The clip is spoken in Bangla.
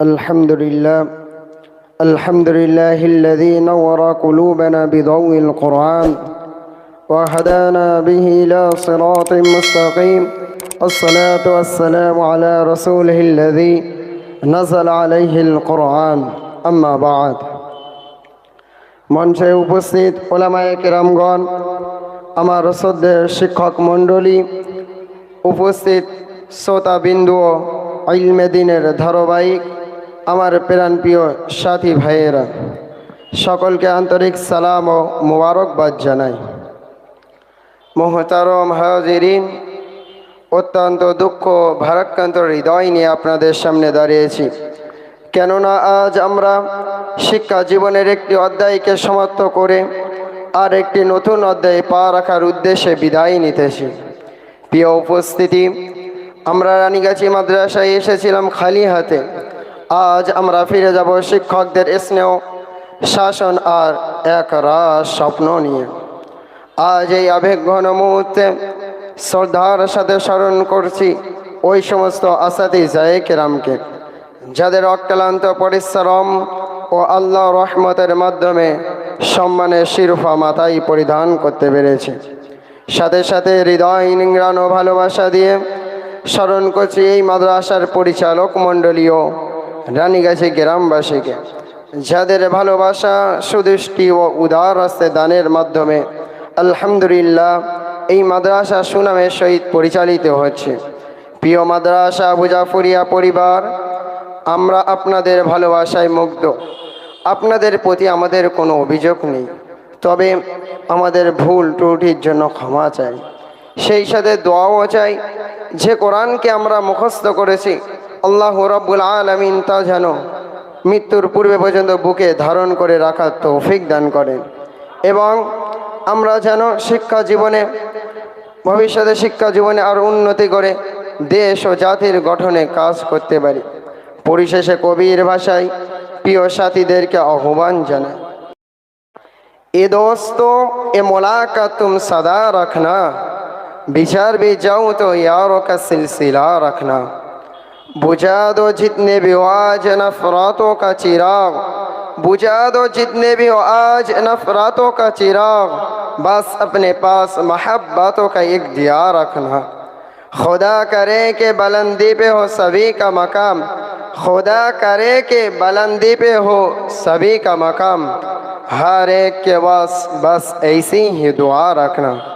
الحمد لله الحمد لله الذي نور قلوبنا بضوء القرآن وهدانا به إلى صراط مستقيم الصلاة والسلام على رسوله الذي نزل عليه القرآن أما بعد মঞ্চে উপস্থিত ওলামায়ে কেরামগণ আমার শ্রদ্ধেয় শিক্ষক মণ্ডলী উপস্থিত শ্রোতা বিন্দু ইলমে দিনের ধারাবাহিক আমার প্রাণপ্রিয় সাথী ভাইয়েরা, সকলকে আন্তরিক সালাম ও মোবারকবাদ জানাই। মোহতারম হাজিরিন, অত্যন্ত দুঃখ, ভারাক্রান্ত হৃদয় নিয়ে আপনাদের সামনে দাঁড়িয়েছি। কেননা আজ আমরা শিক্ষা জীবনের একটি অধ্যায়কে সমাপ্ত করে আর একটি নতুন অধ্যায় পা রাখার উদ্দেশ্যে বিদায় নিতেছি। প্রিয় উপস্থিতি, আমরা রানীগাছি মাদ্রাসায় এসেছিলাম খালি হাতে। আজ আমরা ফিরে যাব শিক্ষকদের স্নেহ, শাসন আর এক রাস স্বপ্ন নিয়ে। আজ এই আবেগঘন মুহূর্তে শ্রদ্ধার সাথে স্মরণ করছি ওই সমস্ত আসাদি জায়ে কেরামকে, যাদের অক্লান্ত পরিশ্রম ও আল্লাহ রহমতের মাধ্যমে সম্মানের শিরফা মাথায় পরিধান করতে পেরেছে। সাথে সাথে হৃদয় নিংড়ানো ভালোবাসা দিয়ে স্মরণ করছি এই মাদ্রাসার পরিচালক মণ্ডলীয় রানীগাছি গ্রামবাসীকে। যাদের ভালোবাসা, সুদৃষ্টি ও উদার হস্তে দানের মাধ্যমে, আলহামদুলিল্লাহ, এই মাদ্রাসা সুনামের সহিত পরিচালিত হচ্ছে। প্রিয় মাদ্রাসা, বুজাফুরিয়া পরিবার, আমরা আপনাদের ভালোবাসায় মুগ্ধ। আপনাদের প্রতি আমাদের কোনো অভিযোগ নেই। তবে আমাদের ভুল ত্রুটির জন্য ক্ষমা চাই। সেই সাথে দোয়াও চাই। যে কোরআনকে আমরা মুখস্থ করেছি আল্লাহ রব্বুল আলমিন তা যেন মৃত্যুর পূর্বে পর্যন্ত বুকে ধারণ করে রাখার তৌফিক দান করেন। এবং আমরা যেন শিক্ষা জীবনে, ভবিষ্যতে শিক্ষা জীবনে আরও উন্নতি করে দেশ ও জাতির গঠনে কাজ করতে পারি। পরিশেষে কবির ভাষায় প্রিয় সাথীদেরকে আহ্বান জানায় এ দোস্ত, এ মোলাকা তুম সাদা রাখনা, বিচার বি যাও তো ইয়ারকা সিলসিলা রাখনা। بجا دو جتنے بھی ہو آج نفراتوں کا چراغ بجا دو جتنے بھی ہو آج نفراتوں کا چراغ، بس اپنے پاس محبتوں کا ایک دیا رکھنا۔ خدا کرے کہ بلندی پہ ہو سبھی کا مقام۔ خدا کرے کہ بلندی پہ ہو سبھی کا مقام۔ ہر ایک کے پاس بس ایسی ہی دعا رکھنا۔